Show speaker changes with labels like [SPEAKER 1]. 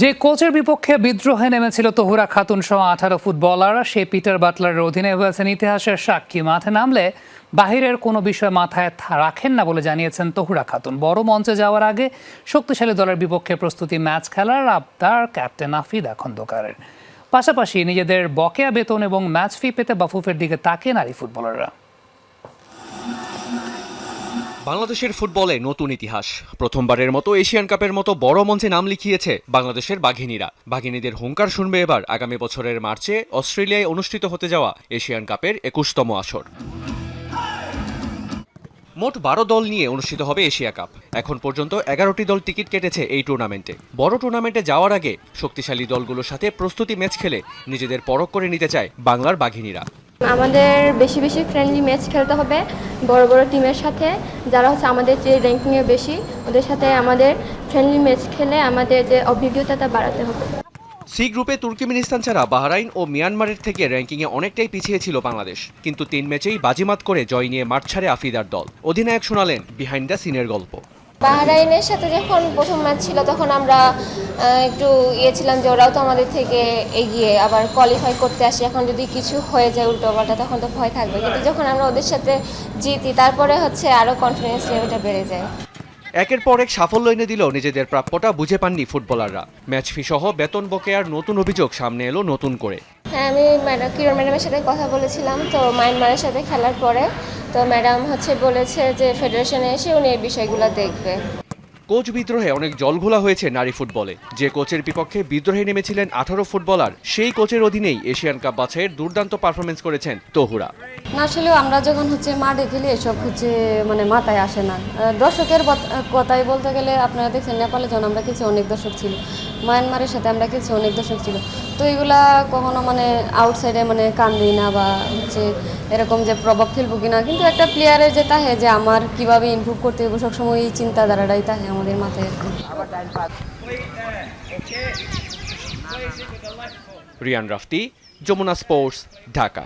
[SPEAKER 1] যে কোচের বিপক্ষে বিদ্রোহে নেমেছিল তহুরা খাতুন সহ আঠারো ফুটবলার, সে পিটার বাটলারের অধীনে হয়েছেন ইতিহাসের সাক্ষী। মাঠে নামলে বাহিরের কোনো বিষয় মাথায় রাখেন না বলে জানিয়েছেন তহুরা খাতুন। বড় মঞ্চে যাওয়ার আগে শক্তিশালী দলের বিপক্ষে প্রস্তুতি ম্যাচ খেলার আবদার ক্যাপ্টেন আফিদা খন্দকারের পাশাপাশি নিজেদের বকেয়া বেতন এবং ম্যাচ ফি পেতে বাফুফের দিকে তাকে নারী ফুটবলাররা।
[SPEAKER 2] বাংলাদেশের ফুটবলে নতুন ইতিহাস। প্রথমবারের মতো এশিয়ান কাপের মতো বড় মঞ্চে নাম লিখিয়েছে বাংলাদেশের বাঘিনীরা। বাঘিনীদের হুঙ্কার শুনবে এবার আগামী বছরের মার্চে অস্ট্রেলিয়ায় অনুষ্ঠিত হতে যাওয়া এশিয়ান কাপের একুশতম আসর। মোট বারো দল নিয়ে অনুষ্ঠিত হবে এশিয়া কাপ। এখন পর্যন্ত এগারোটি দল টিকিট কেটেছে এই টুর্নামেন্টে। বড় টুর্নামেন্টে যাওয়ার আগে শক্তিশালী দলগুলোর সাথে প্রস্তুতি ম্যাচ খেলে নিজেদের পরখ করে নিতে চায় বাংলার বাঘিনীরা।
[SPEAKER 3] আমাদের বেশি বেশি ফ্রেন্ডলি ম্যাচ খেলতে হবে বড় বড় টিমের সাথে, যারা হচ্ছে আমাদের যে র্যাঙ্কিংয়ে বেশি, ওদের সাথে আমাদের ফ্রেন্ডলি ম্যাচ খেলে আমাদের যে অভিজ্ঞতাটা বাড়াতে হবে।
[SPEAKER 2] সি গ্রুপে তুর্কমেনিস্তান ছাড়া বাহরাইন ও মিয়ানমারের থেকে র্যাঙ্কিংয়ে অনেকটাই পিছিয়ে ছিল বাংলাদেশ। কিন্তু তিন ম্যাচেই বাজিমাত করে জয় নিয়ে মাঠ ছাড়ে আফিদার দল। অধিনায়ক শোনালেন বিহাইন্ড দ্য সিনের গল্প।
[SPEAKER 4] বাহরাইনের সাথে যখন প্রথম ম্যাচ ছিল তখন আমরা একটু ইয়ে ছিলাম যে ওরাও তো আমাদের থেকে এগিয়ে আবার কোয়ালিফাই করতে আসি। এখন যদি কিছু হয়ে যায় উল্টো পাল্টা তখন তো ভয় থাকবে। কিন্তু যখন আমরা ওদের সাথে জিতি তারপরে হচ্ছে আরও কনফিডেন্স লেভেলটা বেড়ে যায়।
[SPEAKER 2] একের পর এক সাফল্য এনে দিল নিজেদের প্রাপ্যটা বুঝে পাননি ফুটবলাররা ম্যাচ ফি সহ বেতন বকেয়ার নতুন অভিযোগ সামনে এলো নতুন করে।
[SPEAKER 4] হ্যাঁ আমি ম্যাডাম কিরণ ম্যাডামের সাথে কথা বলেছিলাম তো মায়ানমারের সাথে খেলার পরে। তো ম্যাডাম হচ্ছে বলেছে যে ফেডারেশনে এসে উনি এই বিষয়গুলো দেখবে।
[SPEAKER 2] কোচ বিদ্রোহে অনেক জলঘোলা হয়েছে নারী ফুটবলে। যে কোচের বিপক্ষে বিদ্রোহে নেমেছিলেন আঠারো ফুটবলার সেই কোচের অধীনেই এশিয়ান কাপ বাছাইয়ের দুর্দান্ত পারফরমেন্স করেছেন তহুরা।
[SPEAKER 5] না আসলে আমরা যখন হচ্ছে মাঠে খেলি এসব হচ্ছে মানে মাথায় আসে না। দর্শকের কথাই বলতে গেলে আপনারা দেখছেন নেপালে যখন আমরা কিছু অনেক দর্শক ছিল মায়ানমারের সাথে আমরা কিছু অনেক দর্শক ছিল তো এগুলা কখনো মানে আউটসাইডে মানে কান্দি না বা হচ্ছে এরকম যে প্রভাব ফেলব কিনা। কিন্তু একটা প্লেয়ারের যে তাহে যে আমার কীভাবে ইমপ্রুভ করতে হবে সবসময় এই চিন্তাধারাটাই তাহে আমাদের মাথায় আর কি।
[SPEAKER 2] রিয়ান রাফতি, যমুনা স্পোর্টস, ঢাকা।